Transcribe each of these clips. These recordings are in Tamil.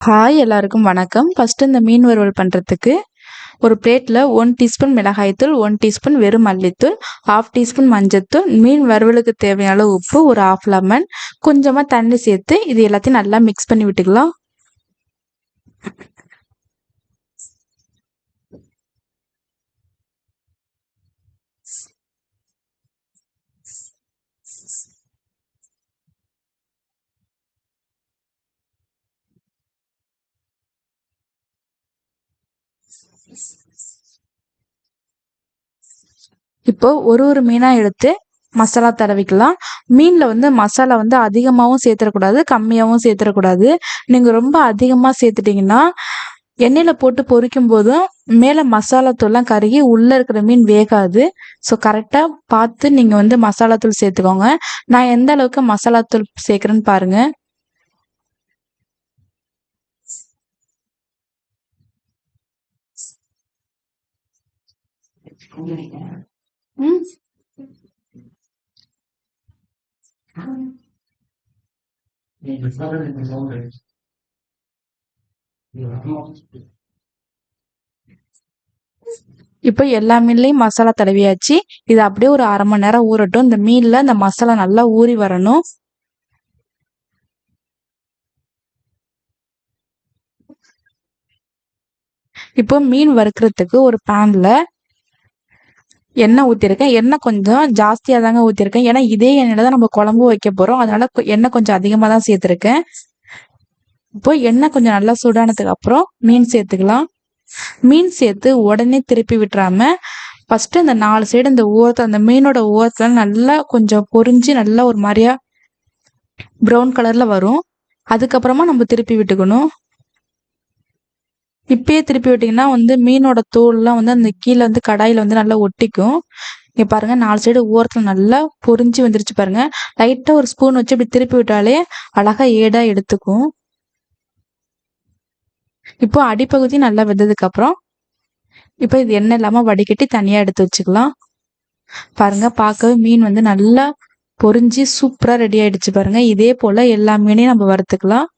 ஹாய் எல்லாருக்கும் வணக்கம். ஃபஸ்ட்டு இந்த மீன் வறுவல் பண்ணுறதுக்கு ஒரு பிளேட்டில் ஒன் டீஸ்பூன் மிளகாய்த்தூள் ஒன் டீஸ்பூன் வெறும் மல்லித்தூள் ஹாஃப் டீஸ்பூன் மஞ்சத்தூள் மீன் வறுவலுக்கு தேவையான அளவு உப்பு ஒரு ஆஃப் லெமன் கொஞ்சமாக தண்ணி சேர்த்து இது எல்லாத்தையும் நல்லா மிக்ஸ் பண்ணி விட்டுக்கலாம். இப்போ ஒரு ஒரு மீனாக எடுத்து மசாலா தடவிக்கலாம். மீனில் வந்து மசாலா வந்து அதிகமாகவும் சேர்த்துடக்கூடாது கம்மியாகவும் சேர்த்துடக்கூடாது. நீங்கள் ரொம்ப அதிகமாக சேர்த்துட்டிங்கன்னா எண்ணெயில் போட்டு பொரிக்கும் போதும் மேலே மசாலா தூள்லாம் கருகி உள்ளே இருக்கிற மீன் வேகாது. ஸோ கரெக்டாக பார்த்து நீங்கள் வந்து மசாலா தூள் சேர்த்துக்கோங்க. நான் எந்த அளவுக்கு மசாலா தூள் சேர்க்குறேன்னு பாருங்கள் ம் இப்போ எல்லா மீன்லையும் மசாலா தடவியாச்சு. இது அப்படியே ஒரு அரை மணி நேரம் ஊறட்டும். இந்த மீன்ல இந்த மசாலா நல்லா ஊறி வரணும். இப்போ மீன் வறுக்கிறதுக்கு ஒரு பேன்ல எண்ணெய் ஊற்றிருக்கேன் எண்ணெய் கொஞ்சம் ஜாஸ்தியாக தாங்க ஊற்றிருக்கேன் ஏன்னா இதே எண்ணெயில் தான் நம்ம குழம்பு வைக்க போகிறோம் அதனால எண்ணெய் கொஞ்சம் அதிகமாக தான் சேர்த்துருக்கேன். இப்போ எண்ணெய் கொஞ்சம் நல்லா சூடானதுக்கு அப்புறம் மீன் சேர்த்துக்கலாம். மீன் சேர்த்து உடனே திருப்பி விட்டுறாம ஃபஸ்ட்டு இந்த நாலு சைடு இந்த ஓரத்தை அந்த மீனோட ஓரத்தில் நல்லா கொஞ்சம் பொறிஞ்சு நல்லா ஒரு மாதிரியா ப்ரௌன் கலரில் வரும். அதுக்கப்புறமா நம்ம திருப்பி விட்டுக்கணும். இப்பயே திருப்பி விட்டிங்கன்னா வந்து மீனோட தோல்லாம் வந்து அந்த கீழே வந்து கடாயில் வந்து நல்லா ஒட்டிக்கும். இங்கே பாருங்க நாலு சைடு ஓரத்தில் நல்லா பொறிஞ்சு வந்துருச்சு பாருங்க. லைட்டாக ஒரு ஸ்பூன் வச்சு இப்படி திருப்பி விட்டாலே அழகாக ஏடாக எடுத்துக்கும். இப்போ அடிப்பகுதி நல்லா வெந்ததுக்கு அப்புறம் இப்போ இது எண்ணெய் இல்லாமல் வடிகட்டி தனியாக எடுத்து வச்சுக்கலாம். பாருங்க பார்க்கவே மீன் வந்து நல்லா பொறிஞ்சு சூப்பராக ரெடி ஆயிடுச்சு பாருங்க. இதே போல் எல்லா மீனையும் நம்ம வறுத்துக்கலாம்.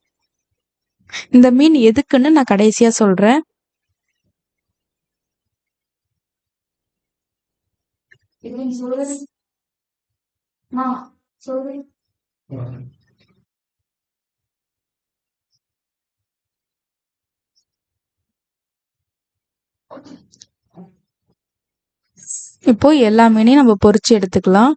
இந்த மீன் எதுக்குன்னு நான் கடைசியா சொல்றேன். இப்போ எல்லா மீனையும் நம்ம பொறிச்சு எடுத்துக்கலாம்.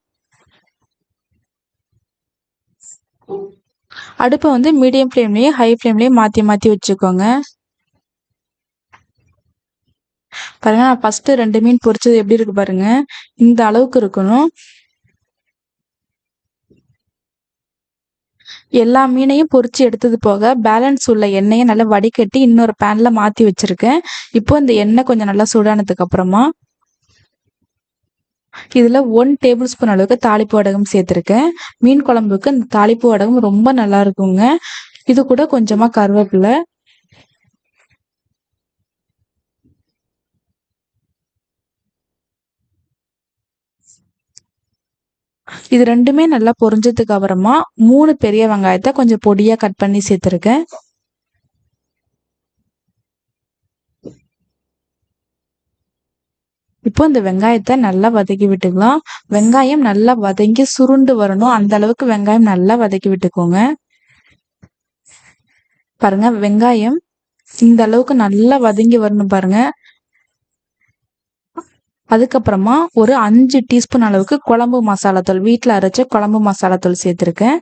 அடுப்பை வந்து மீடியம் ஃப்ளேம்லேயும் ஹை ஃப்ளேம்லேயும் மாற்றி மாற்றி வச்சுக்கோங்க. பாருங்க நான் ஃபஸ்ட்டு ரெண்டு மீன் பொரிச்சது எப்படி இருக்கு பாருங்க. இந்த அளவுக்கு இருக்கணும். எல்லா மீனையும் பொரிச்சு எடுத்தது போக பேலன்ஸ் உள்ள எண்ணெயை நல்லா வடிகட்டி இன்னொரு பேன்ல மாற்றி வச்சிருக்கேன். இப்போ இந்த எண்ணெய் கொஞ்சம் நல்லா சூடானதுக்கு அப்புறமா இதில் ஒன் டேபிள் ஸ்பூன் அளவுக்கு தாளிப்பு வடகம் சேர்த்துருக்கேன். மீன் குழம்புக்கு இந்த தாளிப்பு வடகம் ரொம்ப நல்லா இருக்குங்க. இது கூட கொஞ்சமாக கருவேப்பிலை. இது ரெண்டுமே நல்லா பொரிஞ்சதுக்கு அப்புறமா மூணு பெரிய வெங்காயத்தை கொஞ்சம் பொடியாக கட் பண்ணி சேர்த்துருக்கேன். இப்போ இந்த வெங்காயத்தை நல்லா வதக்கி விட்டுக்கலாம். வெங்காயம் நல்லா வதங்கி சுருண்டு வரணும். அந்த அளவுக்கு வெங்காயம் நல்லா வதக்கி விட்டுக்கோங்க. பாருங்க வெங்காயம் இந்த அளவுக்கு நல்லா வதங்கி வரணும் பாருங்க. அதுக்கப்புறமா ஒரு அஞ்சு டீஸ்பூன் அளவுக்கு குழம்பு மசாலாத்தூள் வீட்டில் அரைச்ச குழம்பு மசாலாத்தூள் சேர்த்துருக்கேன்.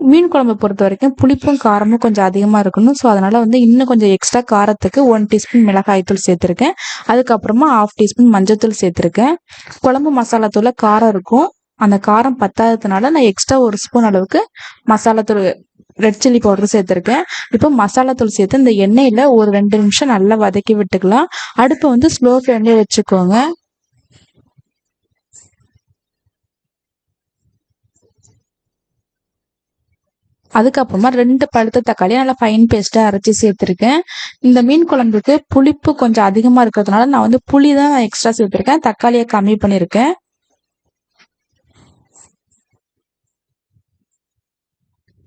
மீன் குழம்பு பொறுத்த வரைக்கும் புளிப்பும் காரமும் கொஞ்சம் அதிகமாக இருக்கணும். ஸோ அதனால் வந்து இன்னும் கொஞ்சம் எக்ஸ்ட்ரா காரத்துக்கு ஒன் டீஸ்பூன் மிளகாய்த்தூள் சேர்த்துருக்கேன். அதுக்கப்புறமா ஆஃப் டீஸ்பூன் மஞ்சத்தூள் சேர்த்துருக்கேன். குழம்பு மசாலாத்தூளில் காரம் இருக்கும். அந்த காரம் பத்தாததுனால நான் எக்ஸ்ட்ரா ஒரு ஸ்பூன் அளவுக்கு மசாலாத்தூள் ரெட் சில்லி பவுடர் சேர்த்துருக்கேன். இப்போ மசாலாத்தூள் சேர்த்து இந்த எண்ணெயில் ஒரு ரெண்டு நிமிஷம் நல்லா வதக்கி விட்டுக்கலாம். அடுப்பை வந்து ஸ்லோ ஃப்ளேம்லேயே வச்சுக்கோங்க. அதுக்கப்புறமா ரெண்டு பழுத்த தக்காளி நல்லா ஃபைன் பேஸ்ட்டாக அரைச்சி சேர்த்துருக்கேன். இந்த மீன் குழம்புக்கு புளிப்பு கொஞ்சம் அதிகமாக இருக்கிறதுனால நான் வந்து புளி தான் எக்ஸ்ட்ரா சேர்த்துருக்கேன். தக்காளியை கம்மி பண்ணியிருக்கேன்.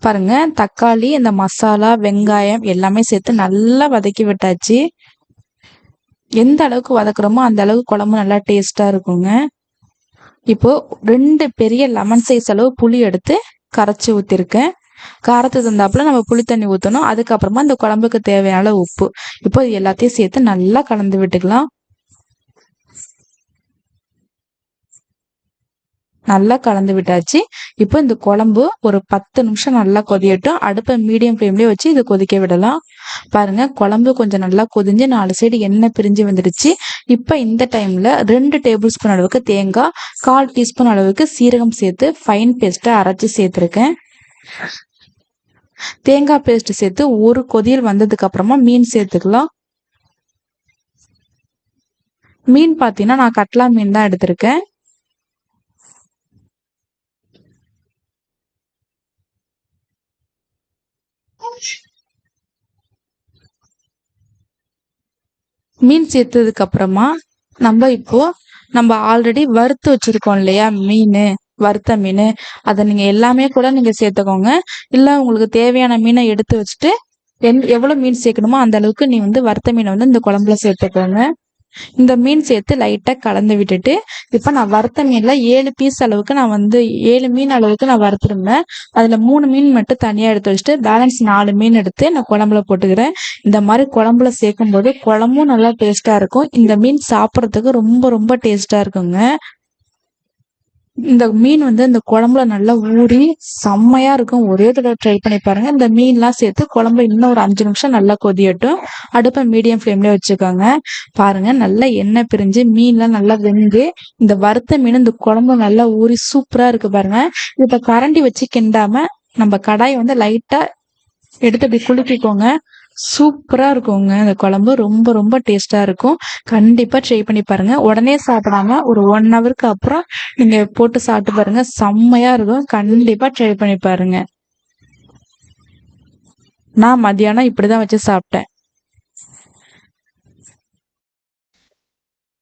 பாருங்க தக்காளி இந்த மசாலா வெங்காயம் எல்லாமே சேர்த்து நல்லா வதக்கி விட்டாச்சு. எந்த அளவுக்கு வதக்குறோமோ அந்த அளவுக்கு குழம்பு நல்லா டேஸ்டா இருக்குங்க. இப்போ ரெண்டு பெரிய லெமன் சைஸ் அளவு புளி எடுத்து கரைச்சி ஊற்றிருக்கேன் காரத்துக்கு தந்தாப்புல நம்ம புளி தண்ணி ஊற்றணும் அதுக்கப்புறமா இந்த குழம்புக்கு தேவையான உப்பு. இப்போ இது எல்லாத்தையும் சேர்த்து நல்லா கலந்து விட்டுக்கலாம். நல்லா கலந்து விட்டாச்சு. இப்போ இந்த குழம்பு ஒரு பத்து நிமிஷம் நல்லா கொதியட்டும். அடுப்பை மீடியம் ஃப்ளேம்லேயே வச்சு இதை கொதிக்க விடலாம். பாருங்க குழம்பு கொஞ்சம் நல்லா கொதிஞ்சு நாலு சைடு எண்ணெய் பிரிஞ்சு வந்துடுச்சு. இப்போ இந்த டைம்ல ரெண்டு டேபிள் ஸ்பூன் அளவுக்கு தேங்காய் கால் டீஸ்பூன் அளவுக்கு சீரகம் சேர்த்து ஃபைன் பேஸ்ட்டை அரைச்சி சேர்த்துருக்கேன். தேங்காய் பேஸ்ட் சேர்த்து ஒரு கொதியல் வந்ததுக்கு அப்புறமா மீன் சேர்த்துக்கலாம். மீன் பார்த்தீங்கன்னா நான் கட்லா மீன் தான் எடுத்திருக்கேன். மீன் சேர்த்ததுக்கு அப்புறமா நம்ம இப்போ நம்ம ஆல்ரெடி வறுத்து வச்சிருக்கோம் இல்லையா மீன். வறுத்த மீன் அதை நீங்க எல்லாமே கூட நீங்க சேர்த்துக்கோங்க. இல்ல உங்களுக்கு தேவையான மீனை எடுத்து வச்சுட்டு என் எவ்வளவு மீன் சேர்க்கணுமோ அந்த அளவுக்கு நீ வந்து வறுத்த மீனை வந்து இந்த குழம்புல சேர்த்துக்கோங்க. இந்த மீன் சேர்த்து லைட்டாக கலந்து விட்டுட்டு இப்போ நான் வறுத்த மீனில் ஏழு பீஸ் அளவுக்கு நான் வந்து ஏழு மீன் அளவுக்கு நான் வறுத்துருந்தேன். அதில் மூணு மீன் மட்டும் தனியாக எடுத்து வச்சுட்டு பேலன்ஸ் நாலு மீன் எடுத்து நான் குழம்புல போட்டுக்கிறேன். இந்த மாதிரி குழம்புல சேர்க்கும் போது குழம்பும் நல்லா டேஸ்ட்டாக இருக்கும். இந்த மீன் சாப்பிட்றதுக்கு ரொம்ப ரொம்ப டேஸ்ட்டாக இருக்குங்க. இந்த மீன் வந்து இந்த குழம்புல நல்லா ஊறி செம்மையா இருக்கும். ஒரே தடவை ட்ரை பண்ணி பாருங்க. இந்த மீன்லாம் சேர்த்து குழம்பு இன்னும் ஒரு அஞ்சு நிமிஷம் நல்லா கொதியட்டும். அடுப்பை மீடியம் ஃப்ளேம்ல வச்சுக்கோங்க. பாருங்க நல்லா எண்ணெய் பிரிஞ்சு மீன்லாம் நல்லா வெந்து இந்த வறுத்த மீன் இந்த குழம்பு நல்லா ஊறி சூப்பரா இருக்கு பாருங்க. இப்ப கரண்டி வச்சு கிண்டாம நம்ம கடாய் வந்து லைட்டா எடுத்து அப்படி குலுக்கிக்கோங்க. சூப்பராக இருக்குங்க. இந்த குழம்பு ரொம்ப ரொம்ப டேஸ்ட்டாக இருக்கும். கண்டிப்பாக ட்ரை பண்ணி பாருங்கள் உடனே சாப்பிடாம ஒரு ஒன் ஹவருக்கு அப்புறம் நீங்கள் போட்டு சாப்பிட்டு பாருங்கள் செம்மையாக இருக்கும். கண்டிப்பாக ட்ரை பண்ணி பாருங்கள் நான் மதியானம் இப்படி தான் வச்சு சாப்பிட்டேன்.